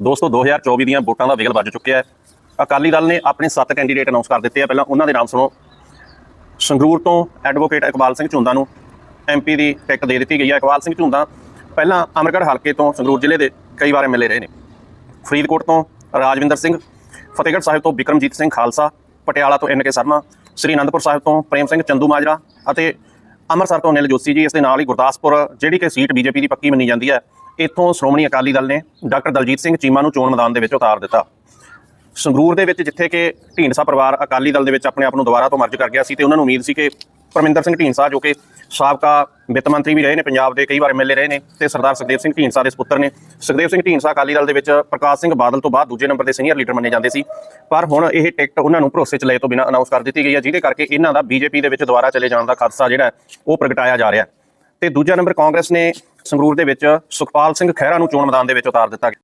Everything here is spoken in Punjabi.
ਦੋਸਤੋ 2024 ਦੀਆਂ ਵੋਟਾਂ ਦਾ ਵੇਗਲ ਵੱਜ ਚੁੱਕਿਆ ਹੈ। ਅਕਾਲੀ ਦਲ ਨੇ ਆਪਣੇ 7 ਕੈਂਡੀਡੇਟ ਅਨਾਉਂਸ ਕਰ ਦਿੱਤੇ ਆ। ਪਹਿਲਾਂ ਉਹਨਾਂ ਦੇ ਨਾਮ ਸੁਣੋ। ਸੰਗਰੂਰ ਤੋਂ ਐਡਵੋਕੇਟ ਇਕਬਾਲ ਸਿੰਘ ਝੁੰਦਾ ਨੂੰ ਐਮਪੀ ਦੀ ਟਿਕਟ ਦੇ ਦਿੱਤੀ ਗਈ ਹੈ। ਇਕਬਾਲ ਸਿੰਘ ਝੁੰਦਾ ਪਹਿਲਾਂ ਅਮਰਗੜ੍ਹ ਹਲਕੇ ਤੋਂ ਸੰਗਰੂਰ ਜ਼ਿਲ੍ਹੇ ਦੇ ਕਈ ਵਾਰ ਐਮਐਲਏ ਰਹੇ ਨੇ। ਫਰੀਦਕੋਟ ਤੋਂ ਰਾਜਵਿੰਦਰ ਸਿੰਘ, ਫਤਿਹਗੜ੍ਹ ਸਾਹਿਬ ਤੋਂ ਵਿਕਰਮਜੀਤ ਸਿੰਘ ਖਾਲਸਾ, ਪਟਿਆਲਾ ਤੋਂ ਐਨ ਕੇ ਸ਼ਰਮਾ, ਸ੍ਰੀ ਅਨੰਦਪੁਰ ਸਾਹਿਬ ਤੋਂ ਪ੍ਰੇਮ ਸਿੰਘ ਚੰਦੂ ਮਾਜਰਾ ਅਤੇ ਅੰਮ੍ਰਿਤਸਰ ਤੋਂ ਨਿਲ ਜੋਸ਼ੀ ਜੀ, ਇਸ ਦੇ ਨਾਲ ਹੀ ਗੁਰਦਾਸਪੁਰ, ਜਿਹੜੀ ਕਿ ਸੀਟ ਬੀਜੇਪੀ ਦੀ ਪੱਕੀ ਮੰਨੀ ਜਾਂਦੀ ਹੈ, ਇੱਥੋਂ ਸ਼੍ਰੋਮਣੀ ਅਕਾਲੀ ਦਲ ਨੇ ਡਾਕਟਰ ਦਲਜੀਤ ਸਿੰਘ ਚੀਮਾ ਨੂੰ ਚੋਣ ਮੈਦਾਨ ਦੇ ਵਿੱਚ ਉਤਾਰ ਦਿੱਤਾ। ਸੰਗਰੂਰ ਦੇ ਵਿੱਚ ਜਿੱਥੇ ਕਿ ਢੀਂਡਸਾ ਪਰਿਵਾਰ ਅਕਾਲੀ ਦਲ ਦੇ ਵਿੱਚ ਆਪਣੇ ਆਪ ਨੂੰ ਦੁਬਾਰਾ ਤੋਂ ਮਰਜ ਕਰ ਗਿਆ ਸੀ, ਤੇ ਉਹਨਾਂ ਨੂੰ ਉਮੀਦ ਸੀ ਕਿ ਪਰਮਿੰਦਰ ਸਿੰਘ ਢੀਂਡਸਾ, ਜੋ ਕਿ ਸਾਬਕਾ ਵਿੱਤ ਮੰਤਰੀ ਵੀ ਰਹੇ ਨੇ, ਪੰਜਾਬ ਦੇ ਕਈ ਵਾਰ ਐਮਐਲਏ ਰਹੇ ਨੇ ਤੇ ਸਰਦਾਰ ਸੁਖਦੇਵ ਸਿੰਘ ਢੀਂਡਸਾ ਦੇ ਸੁਪੁੱਤਰ ਨੇ। ਸੁਖਦੇਵ ਸਿੰਘ ਢੀਂਡਸਾ ਅਕਾਲੀ ਦਲ ਦੇ ਵਿੱਚ ਪ੍ਰਕਾਸ਼ ਸਿੰਘ ਬਾਦਲ ਤੋਂ ਬਾਅਦ ਦੂਜੇ ਨੰਬਰ ਦੇ ਸੀਨੀਅਰ ਲੀਡਰ ਮੰਨੇ ਜਾਂਦੇ ਸੀ। ਪਰ ਹੁਣ ਇਹ ਟਿਕਟ ਉਹਨਾਂ ਨੂੰ ਭਰੋਸੇ 'ਚ ਲਏ ਤੋਂ ਬਿਨਾਂ ਅਨਾਉਂਸ ਕਰ ਦਿੱਤੀ ਗਈ ਹੈ, ਜਿਹਦੇ ਕਰਕੇ ਇਹਨਾਂ ਦਾ ਬੀਜੇਪੀ ਦੇ ਵਿੱਚ ਦੁਬਾਰਾ ਚਲੇ ਜਾਣ ਦਾ ਖਦਸ਼ਾ ਜਿਹੜਾ ਉਹ ਪ੍ਰਗਟਾਇਆ ਜਾ ਰਿਹਾ ਹੈ। ਤੇ ਦੂਜਾ ਨੰਬਰ ਕਾਂਗਰਸ ਨੇ ਸੰਗਰੂਰ ਦੇ ਵਿੱਚ ਸੁਖਪਾਲ ਸਿੰਘ ਖਹਿਰਾ ਨੂੰ ਚੋਣ ਮੈਦਾਨ ਦੇ ਵਿੱਚ ਉਤਾਰ ਦਿੱਤਾ ਗਿਆ।